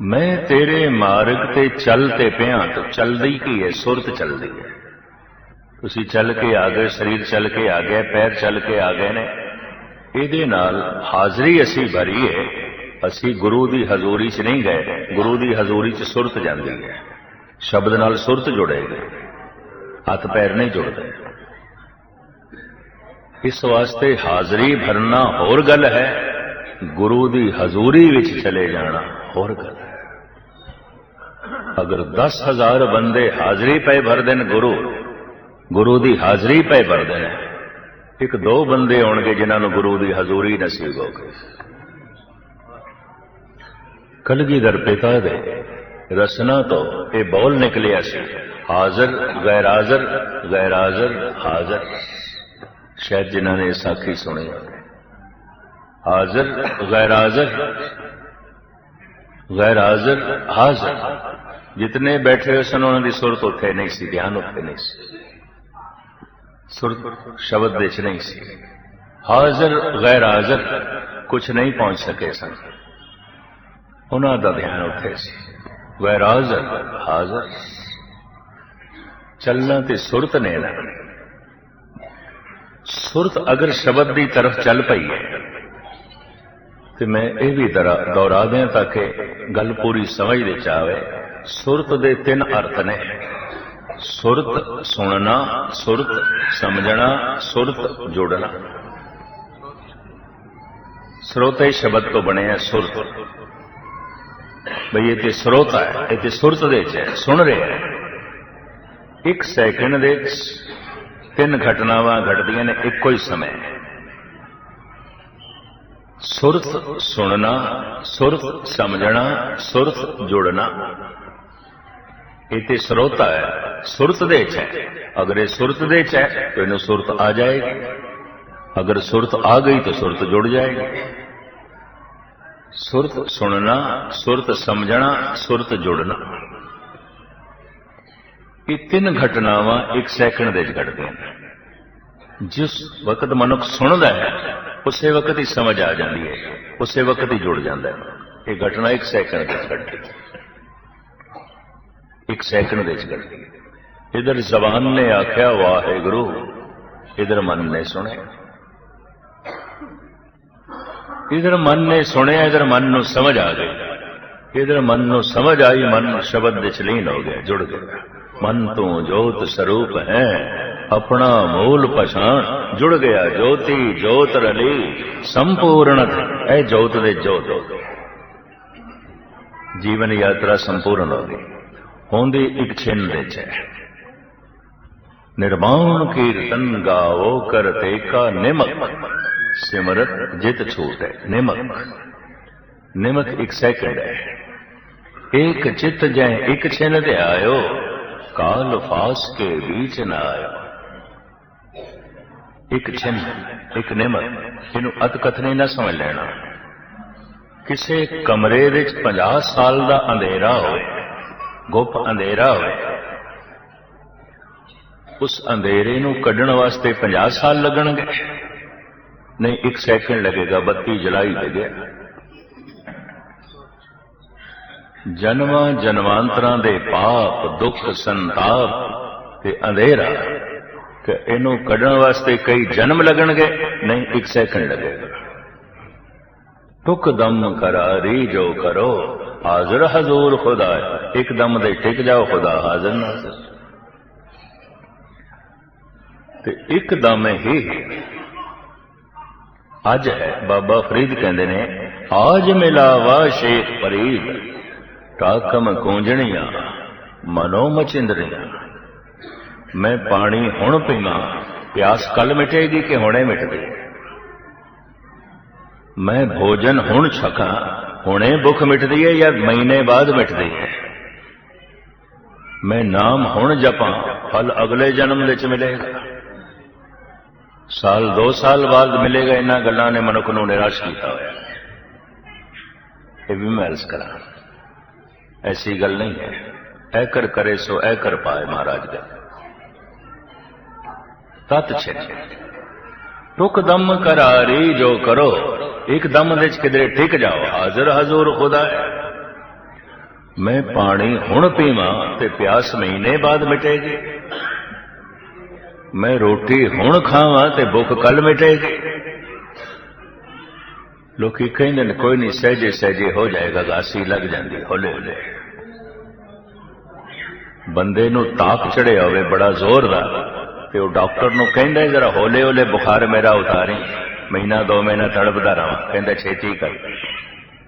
ਮੈਂ ਤੇਰੇ ਮਾਰਗ ਤੇ ਚੱਲ ਤੇ ਪਿਆ ਤਾਂ ਚੱਲਦੀ ਕੀ ਹੈ? ਸੁਰਤ ਚੱਲਦੀ ਹੈ। ਤੁਸੀਂ ਚੱਲ ਕੇ ਆ ਗਏ, ਸਰੀਰ ਚੱਲ ਕੇ ਆ ਗਿਆ, ਪੈਰ ਚੱਲ ਕੇ ਆ ਗਏ ਨੇ। ਇਹਦੇ ਨਾਲ ਹਾਜ਼ਰੀ ਅਸੀਂ ਭਰੀ ਹੈ। ਅਸੀਂ ਗੁਰੂ ਦੀ ਹਜ਼ੂਰੀ 'ਚ ਨਹੀਂ ਗਏ। ਗੁਰੂ ਦੀ ਹਜ਼ੂਰੀ 'ਚ ਸੁਰਤ ਜਾਂਦੀ ਹੈ। ਸ਼ਬਦ ਨਾਲ ਸੁਰਤ ਜੁੜੇਗੀ ਹੱਥ ਪੈਰ ਨਹੀਂ ਜੁੜਦੇ। ਇਸ ਵਾਸਤੇ ਹਾਜ਼ਰੀ ਭਰਨਾ ਹੋਰ ਗੱਲ ਹੈ। ਗੁਰੂ ਦੀ ਹਜ਼ੂਰੀ ਵਿੱਚ ਚਲੇ ਜਾਣਾ ਹੋਰ ਗੱਲ ਹੈ। ਅਗਰ 10000 ਬੰਦੇ ਹਾਜ਼ਰੀ ਪਏ ਭਰਦੇ ਨੇ ਗੁਰੂ ਗੁਰੂ ਦੀ ਹਾਜ਼ਰੀ ਪਏ ਭਰਦੇ ਨੇ ਇੱਕ ਦੋ ਬੰਦੇ ਹੋਣਗੇ ਜਿਨ੍ਹਾਂ ਨੂੰ ਗੁਰੂ ਦੀ ਹਜ਼ੂਰੀ ਨਸੀਬ ਹੋ ਗਈ। ਕਲਗੀਧਰ ਪਿਤਾ ਦੇ ਰਸਨਾ ਤੋਂ ਇਹ ਬੋਲ ਨਿਕਲਿਆ ਸੀ, ਹਾਜ਼ਰ ਗੈਰ ਹਾਜ਼ਰ ਗੈਰ ਹਾਜ਼ਰ। ਹਾਜ਼ਰ ਸ਼ਾਇਦ ਜਿਨ੍ਹਾਂ ਨੇ ਸਾਖੀ ਸੁਣੀ ਹਾਜ਼ਰ ਗੈਰ ਹਾਜ਼ਰ ਗੈਰ ਹਾਜ਼ਰ ਹਾਜ਼ਰ। ਜਿਤਨੇ ਬੈਠੇ ਹੋਏ ਸਨ ਉਹਨਾਂ ਦੀ ਸੁਰਤ ਉੱਥੇ ਨਹੀਂ ਸੀ ਧਿਆਨ ਉੱਥੇ ਨਹੀਂ ਸੀ ਸੁਰਤ ਸ਼ਬਦ ਦੇ ਚ ਨਹੀਂ ਸੀ ਹਾਜ਼ਰ ਗੈਰ ਹਾਜ਼ਰ ਕੁਝ ਨਹੀਂ ਪਹੁੰਚ ਸਕੇ ਸਨ ਉਹਨਾਂ ਦਾ ਧਿਆਨ ਉੱਥੇ ਸੀ ਗੈਰ ਹਾਜ਼ਰ ਹਾਜ਼ਰ ਚੱਲਣਾ ਤੇ ਸੁਰਤ ਨੇ ਨਾ ਸੁਰਤ ਅਗਰ ਸ਼ਬਦ ਦੀ ਤਰਫ ਚੱਲ ਪਈ ਹੈ ਤੇ ਮੈਂ ਇਹ ਵੀ ਦੁਹਰਾ ਦਿਆਂ ਤਾਂ ਕਿ ਗੱਲ ਪੂਰੀ ਸਮਝ ਵਿੱਚ ਆਵੇ ਸੁਰਤ ਦੇ ਤਿੰਨ ਅਰਥ ਨੇ। ਸੁਰਤ ਸੁਣਨਾ, ਸੁਰਤ ਸਮਝਣਾ, ਸੁਰਤ ਜੋੜਨਾ। ਸਰੋਤੇ ਸ਼ਬਦ ਤੋਂ ਬਣੇ ਹੈ ਸੁਰਤ। ਬਈ ਇਹ ਤੇ ਸਰੋਤਾ ਹੈ ਇਹ ਤੇ ਸੁਰਤ ਦੇ ਚ ਹੈ, ਸੁਣ ਰਿਹਾ ਹੈ ਇੱਕ ਸੈਕਿੰਡ ਦੇ ਤਿੰਨ ਘਟਨਾਵਾਂ ਘਟਦੀਆਂ ਨੇ, ਇੱਕੋ ਹੀ ਸਮੇਂ। ਸੁਰਤ ਸੁਣਨਾ, ਸੁਰਤ ਸਮਝਣਾ, ਸੁਰਤ ਜੁੜਨਾ। ਇਹ ਤੇ ਸਰੋਤਾ ਹੈ, ਸੁਰਤ ਦੇ ਚ ਹੈ। ਅਗਰ ਇਹ ਸੁਰਤ ਦੇ ਚ ਹੈ, ਤਾਂ ਇਹਨੂੰ ਸੁਰਤ ਆ ਜਾਏਗੀ। ਅਗਰ ਸੁਰਤ ਆ ਗਈ, ਤਾਂ ਸੁਰਤ ਜੁੜ ਜਾਏਗੀ। ਸੁਰਤ ਸੁਣਨਾ, ਸੁਰਤ ਸਮਝਣਾ, ਸੁਰਤ ਜੁੜਨਾ। ਇਹ ਤਿੰਨ ਘਟਨਾਵਾਂ ਇੱਕ ਸੈਕਿੰਡ ਦੇ ਵਿੱਚ ਘਟਦੀਆਂ ਨੇ। ਜਿਸ ਵਕਤ ਮਨੁੱਖ ਸੁਣਦਾ ਹੈ, ਉਸੇ ਵਕਤ ਹੀ ਸਮਝ ਆ ਜਾਂਦੀ ਹੈ, ਉਸੇ ਵਕਤ ਹੀ ਜੁੜ ਜਾਂਦਾ ਹੈ। ਇਹ ਘਟਨਾ ਇੱਕ ਸੈਕਿੰਡ ਦੇ ਵਿੱਚ ਘਟਦੀ ਹੈ। ਇੱਕ ਸੈਕਿੰਡ ਦੇ ਵਿੱਚ ਘਟਦੀ ਹੈ ਇਧਰ ਜ਼ਬਾਨ ਨੇ ਆਖਿਆ, ਵਾਹਿਗੁਰੂ, ਇਧਰ ਮਨ ਨੇ ਸੁਣਿਆ। ਇਧਰ ਮਨ ਨੇ ਸੁਣਿਆ, ਇਧਰ ਮਨ ਨੂੰ ਸਮਝ ਆ ਗਈ। ਇਧਰ ਮਨ ਨੂੰ ਸਮਝ ਆਈ, ਮਨ ਸ਼ਬਦ ਵਿੱਚ ਲੀਨ ਹੋ ਗਿਆ, ਜੁੜ ਗਿਆ। ਮਨ ਤੋਂ ਜੋਤ ਸਰੂਪ ਹੈ, ਆਪਣਾ ਮੂਲ ਪਛਾਣ ਜੁੜ ਗਿਆ। ਜੋਤੀ, ਜੋਤ ਰਲੀ ਸੰਪੂਰਣਤ ਇਹ ਜੋਤ ਦੇ ਜੋਤ ਹੋ ਜੀਵਨ ਯਾਤਰਾ ਸੰਪੂਰਨ ਹੋ ਗਈ। ਹੁੰਦੀ ਇੱਕ ਛਿੰਨ ਦੇ ਚ। ਨਿਰਮਾਣ ਕੀਰਤਨ ਗਾਵੋ ਕਰਤੇ ਕਾ ਨਿਮਕ, ਸਿਮਰਤ ਜਿਤ ਛੂਟ ਹੈ ਨਿਮਕ। ਨਿਮਕ ਇੱਕ ਸੈਕਿੰਡ ਹੈ। ਇੱਕ ਚਿਤ ਜੈ ਇੱਕ ਛਿਨ ਤੇ ਆਇਓ, ਕਾਲ ਫਾਸ ਕੇ ਵਿੱਚ ਨਾ ਆਇਓ। ਇੱਕ ਛਿਨ, ਇੱਕ ਨਿਮਕ, ਇਹਨੂੰ ਅਤਕਥਨੇ ਨਾ ਸਮਝ ਲੈਣਾ। ਕਿਸੇ ਕਮਰੇ ਵਿੱਚ 50 ਸਾਲ ਦਾ ਅੰਧੇਰਾ ਹੋਵੇ ਗੁੱਪ ਅੰਧੇਰਾ ਹੋਵੇ। ਉਸ ਅੰਧੇਰੇ ਨੂੰ ਕੱਢਣ ਵਾਸਤੇ 50 ਸਾਲ ਲੱਗਣਗੇ। ਨਹੀਂ, ਇੱਕ ਸੈਕਿੰਡ ਲੱਗੇਗਾ, ਬੱਤੀ ਜੁਲਾਈ ਦੇ ਗਿਆ ਜਨਮਾਂ ਜਨਮਾਂਤਰਾਂ ਦੇ ਪਾਪ, ਦੁੱਖ, ਸੰਤਾਪ ਤੇ ਅੰਧੇਰਾ ਕਿ ਇਹਨੂੰ ਕੱਢਣ ਵਾਸਤੇ ਕਈ ਜਨਮ ਲੱਗਣਗੇ। ਨਹੀਂ, ਇੱਕ ਸੈਕਿੰਡ ਲੱਗੇਗਾ। ਟੁਕ ਦਮ ਕਰਾਰੀ ਜੋ ਕਰੋ, ਹਾਜ਼ਰ ਹਜ਼ੂਰ ਖੁਦਾ ਇੱਕ ਦਮ ਦੇ ਟਿਕ ਜਾਓ, ਖੁਦਾ ਹਾਜ਼ਰ ਨਾਜ਼ਰ ਤੇ ਇੱਕ ਦਮ ਹੀ ਅੱਜ ਹੈ। ਬਾਬਾ ਫਰੀਦ ਕਹਿੰਦੇ ਨੇ, ਆਜ ਮਿਲਾਵਾ ਸ਼ੇਖ ਫਰੀਦ, ਟਾਕਮ ਕੂੰਜਣੀਆਂ ਮਨੋ ਮਚਿੰਦਰੀਆਂ। ਮੈਂ ਪਾਣੀ ਹੁਣ ਪੀਵਾਂ, ਪਿਆਸ ਕੱਲ ਮਿਟੇਗੀ ਕਿ ਹੁਣੇ ਮਿਟਦੀ? ਮੈਂ ਭੋਜਨ ਹੁਣ ਛਕਾਂ, ਹੁਣੇ ਭੁੱਖ ਮਿਟਦੀ ਹੈ ਜਾਂ ਮਹੀਨੇ ਬਾਅਦ ਮਿਟਦੀ ਹੈ? ਮੈਂ ਨਾਮ ਹੁਣ ਜਪਾਂ ਫਲ ਅਗਲੇ ਜਨਮ ਵਿੱਚ ਮਿਲੇਗਾ ਸਾਲ 2 ਸਾਲ ਬਾਅਦ ਮਿਲੇਗਾ ਇਹਨਾਂ ਗੱਲਾਂ ਨੇ ਮਨੁੱਖ ਨੂੰ ਨਿਰਾਸ਼ ਕੀਤਾ ਹੋਇਆ ਇਹ ਵੀ ਮੈਂ ਅਰਜ਼ ਕਰਾਂ ਐਸੀ ਗੱਲ ਨਹੀਂ ਹੈ ਐ ਕਰ ਕਰੇ ਸੋ ਐ ਕਰ ਪਾਏ ਮਹਾਰਾਜ ਦੇ ਤਤ ਛੇ ਟੁਕ ਦਮ ਕਰਾਰੀ ਜੋ ਕਰੋ ਇੱਕ ਦਮ ਦੇ ਚ ਕਿਧਰੇ ਟਿਕ ਜਾਓ ਹਾਜ਼ਰ ਹਜ਼ੂਰ ਖੁਦਾ ਹੈ ਮੈਂ ਪਾਣੀ ਹੁਣ ਪੀਵਾਂ ਤੇ ਪਿਆਸ ਮਹੀਨੇ ਬਾਅਦ ਮਿਟੇਗੀ। ਮੈਂ ਰੋਟੀ ਹੁਣ ਖਾਵਾਂ ਤੇ ਭੁੱਖ ਕੱਲ ਮਿਟੇਗੀ। ਲੋਕੀ ਕਹਿੰਦੇ ਨੇ, ਕੋਈ ਨਹੀਂ ਸਹਜੇ ਸਹਜੇ ਹੋ ਜਾਏਗਾ ਗਾਸੀ ਲੱਗ ਜਾਂਦੀ, ਹੌਲੇ ਹੌਲੇ। ਬੰਦੇ ਨੂੰ ਤਾਪ ਚੜਿਆ ਹੋਵੇ, ਬੜਾ ਜ਼ੋਰ ਦਾ, ਤੇ ਉਹ ਡਾਕਟਰ ਨੂੰ ਕਹਿੰਦਾ, ਜਰਾ ਹੌਲੇ ਹੌਲੇ ਬੁਖਾਰ ਮੇਰਾ ਉਤਾਰੀ, ਮਹੀਨਾ, ਦੋ ਮਹੀਨਾ ਤੜਪਦਾ ਰਹਾਂ, ਕਹਿੰਦਾ, ਛੇਤੀ ਕਰ,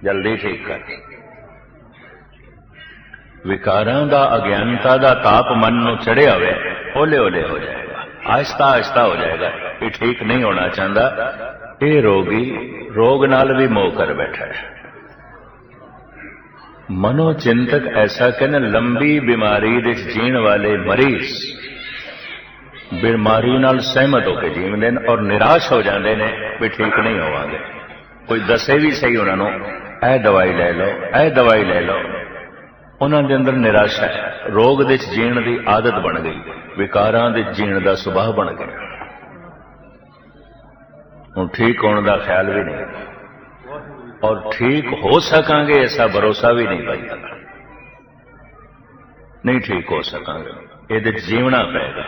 ਜਲਦੀ ਠੀਕ ਕਰ। ਵਿਕਾਰਾਂ ਦਾ, ਅਗਿਆਨਤਾ ਦਾ ਤਾਪ ਮਨ ਨੂੰ ਚੜਿਆ ਹੋਵੇ, ਹੌਲੇ ਹੌਲੇ ਹੋ ਜਾਏਗਾ, ਆਹਿਸਤਾ ਆਹਿਸਤਾ ਹੋ ਜਾਏਗਾ ਇਹ ਠੀਕ ਨਹੀਂ ਹੋਣਾ ਚਾਹੁੰਦਾ, ਇਹ ਰੋਗੀ ਰੋਗ ਨਾਲ ਵੀ ਮੋਹ ਕਰ ਬੈਠਾ ਹੈ। ਮਨੋ ਚਿੰਤਕ ਐਸਾ ਕਹਿੰਦੇ ਲੰਬੀ ਬਿਮਾਰੀ ਦੇ ਜੀਣ ਵਾਲੇ ਮਰੀਜ਼ ਬਿਮਾਰੀ ਨਾਲ ਸਹਿਮਤ ਹੋ ਕੇ ਜੀਵਦੇ ਨੇ ਔਰ ਨਿਰਾਸ਼ ਹੋ ਜਾਂਦੇ ਨੇ ਵੀ ਠੀਕ ਨਹੀਂ ਹੋਵਾਂਗੇ। ਕੋਈ ਦੱਸੇ ਵੀ ਸਹੀ ਉਹਨਾਂ ਨੂੰ, ਇਹ ਦਵਾਈ ਲੈ ਲਓ, ਇਹ ਦਵਾਈ ਲੈ ਲਓ। ਉਹਨਾਂ ਦੇ ਅੰਦਰ ਨਿਰਾਸ਼ਾ ਹੈ। ਰੋਗ ਦੇ ਜੀਣ ਦੀ ਆਦਤ ਬਣ ਗਈ। ਵਿਕਾਰਾਂ ਦੇ ਜੀਣ ਦਾ ਸੁਭਾਅ ਬਣ ਗਿਆ। ਹੁਣ ਠੀਕ ਹੋਣ ਦਾ ਖਿਆਲ ਵੀ ਨਹੀਂ। ਔਰ ਠੀਕ ਹੋ ਸਕਾਂਗੇ ਐਸਾ ਭਰੋਸਾ ਵੀ ਨਹੀਂ ਪਾਈਦਾ ਨਹੀਂ ਠੀਕ ਹੋ ਸਕਾਂਗੇ। ਇਹਦੇ ਜੀਵਣਾ ਪਏਗਾ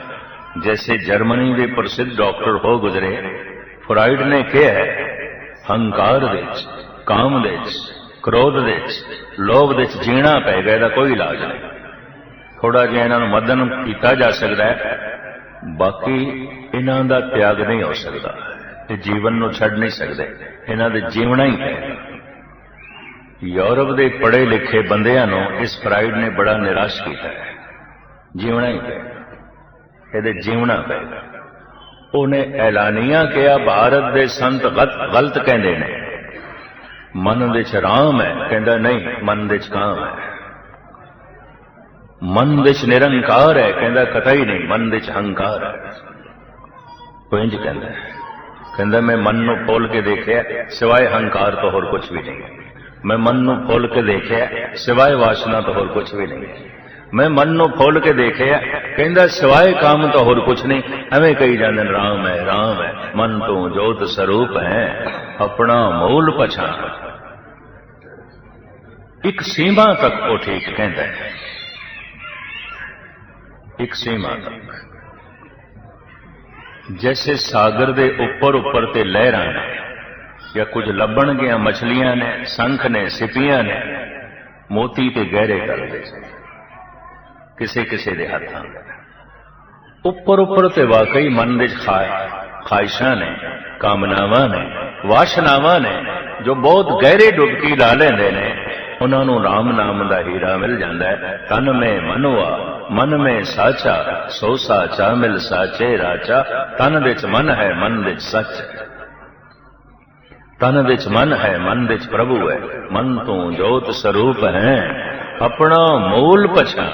ਜੈਸੇ ਜਰਮਨੀ ਦੇ ਪ੍ਰਸਿੱਧ ਡਾਕਟਰ ਹੋ ਗੁਜ਼ਰੇ, ਫਰਾਇਡ ਨੇ ਕਿਹਾ ਹੰਕਾਰ ਦੇ ਵਿੱਚ, ਕਾਮ ਦੇ ਵਿੱਚ ਕ੍ਰੋਧ ਦੇ ਵਿੱਚ, ਲੋਭ ਦੇ ਵਿੱਚ ਜੀਣਾ ਪਏਗਾ ਇਹਦਾ ਕੋਈ ਇਲਾਜ ਨਹੀਂ। ਥੋੜਾ ਜਿਹਾ ਇਹਨਾਂ ਨੂੰ ਮਦਨ ਕੀਤਾ ਜਾ ਸਕਦਾ ਹੈ, ਬਾਕੀ ਇਹਨਾਂ ਦਾ ਤਿਆਗ ਨਹੀਂ ਹੋ ਸਕਦਾ ਇਹ ਜੀਵਨ ਨੂੰ ਛੱਡ ਨਹੀਂ ਸਕਦੇ, ਇਹਨਾਂ ਦੇ ਜੀਵਣਾ ਹੀ ਪਏਗਾ ਯੂਰਪ ਦੇ ਪੜ੍ਹੇ ਲਿਖੇ ਬੰਦਿਆਂ ਨੂੰ ਇਸ ਫਰਾਇਡ ਨੇ ਬੜਾ ਨਿਰਾਸ਼ ਕੀਤਾ ਹੈ। ਜੀਵਣਾ ਹੀ ਪਏਗਾ ਇਹਦੇ ਜੀਵਣਾ ਪਏਗਾ ਉਹਨੇ ਐਲਾਨੀਆਂ ਕਿਹਾ, ਭਾਰਤ ਦੇ ਸੰਤ ਗਲਤ ਗਲਤ ਕਹਿੰਦੇ ਨੇ। ਮਨ ਵਿੱਚ ਰਾਮ ਹੈ, ਕਹਿੰਦਾ ਨਹੀਂ, ਮਨ ਵਿੱਚ ਕਾਮ ਹੈ। ਮਨ ਵਿੱਚ ਨਿਰੰਕਾਰ ਹੈ, ਕਹਿੰਦਾ ਕਤਈ ਨਹੀਂ, ਮਨ ਵਿੱਚ ਹੰਕਾਰ ਹੈ। ਉਹ ਇੰਜ ਕਹਿੰਦਾ ਕਹਿੰਦਾ ਮੈਂ ਮਨ ਨੂੰ ਖੋਲ ਕੇ ਦੇਖਿਆ, ਸਿਵਾਏ ਹੰਕਾਰ ਤੋਂ ਹੋਰ ਕੁਝ ਵੀ ਨਹੀਂ। ਮੈਂ ਮਨ ਨੂੰ ਖੋਲ ਕੇ ਦੇਖਿਆ, ਸਿਵਾਏ ਵਾਸ਼ਨਾ ਤੋਂ ਹੋਰ ਕੁਝ ਵੀ ਨਹੀਂ। ਮੈਂ ਮਨ ਨੂੰ ਖੋਲ ਕੇ ਦੇਖਿਆ, ਕਹਿੰਦਾ ਸਿਵਾਏ ਕਾਮ ਤੋਂ ਹੋਰ ਕੁਝ ਨਹੀਂ। ਐਵੇਂ ਕਹੀ ਜਾਂਦੇ ਨੇ, ਰਾਮ ਹੈ ਰਾਮ ਹੈ, ਮਨ ਤੋਂ ਜੋਤ ਸਰੂਪ ਹੈ, ਆਪਣਾ ਮੂਲ ਪਛਾਣ। ਇੱਕ ਸੀਮਾ ਤੱਕ ਉਹ ਠੀਕ ਕਹਿੰਦਾ ਹੈ। ਇੱਕ ਸੀਮਾ ਤੱਕ। ਜੈਸੇ ਸਾਗਰ ਦੇ ਉੱਪਰ ਉੱਪਰ ਤੇ ਲਹਿਰਾਂ ਨੇ, ਜਾਂ ਕੁਝ ਲੱਭਣਗੀਆਂ ਮਛਲੀਆਂ ਨੇ, ਸੰਖ ਨੇ, ਸਿਪੀਆਂ ਨੇ, ਮੋਤੀ ਤੇ ਗਹਿਰੇ ਕਰਦੇ ਕਿਸੇ ਕਿਸੇ ਦੇ ਹੱਥਾਂ ਉੱਪਰ ਉੱਪਰ ਤੇ ਵਾਕਈ ਮਨ ਵਿੱਚ ਖਾਇਸ਼ਾਂ ਨੇ, ਕਾਮਨਾਵਾਂ ਨੇ, ਵਾਸ਼ਨਾਵਾਂ ਨੇ, ਜੋ ਬਹੁਤ ਗਹਿਰੇ ਡੁਬਕੀ ਲਾ ਲੈਂਦੇ ਨੇ। ਉਹਨਾਂ ਨੂੰ ਰਾਮ ਨਾਮ ਦਾ ਹੀਰਾ ਮਿਲ ਜਾਂਦਾ ਹੈ। ਤਨ ਮੈਂ ਮਨੁਆ, ਮਨ ਮੇ ਸਾਚਾ, ਸੋ ਸਾਚਾ ਮਿਲ ਸਾਚੇ ਰਾਚਾ। ਤਨ ਵਿੱਚ ਮਨ ਹੈ, ਮਨ ਵਿੱਚ ਸੱਚ। ਤਨ ਵਿੱਚ ਮਨ ਹੈ, ਮਨ ਵਿੱਚ ਪ੍ਰਭੂ ਹੈ। ਮਨ ਤੋਂ ਜੋਤ ਸਰੂਪ ਹੈ, ਆਪਣਾ ਮੂਲ ਪਛਾਣ।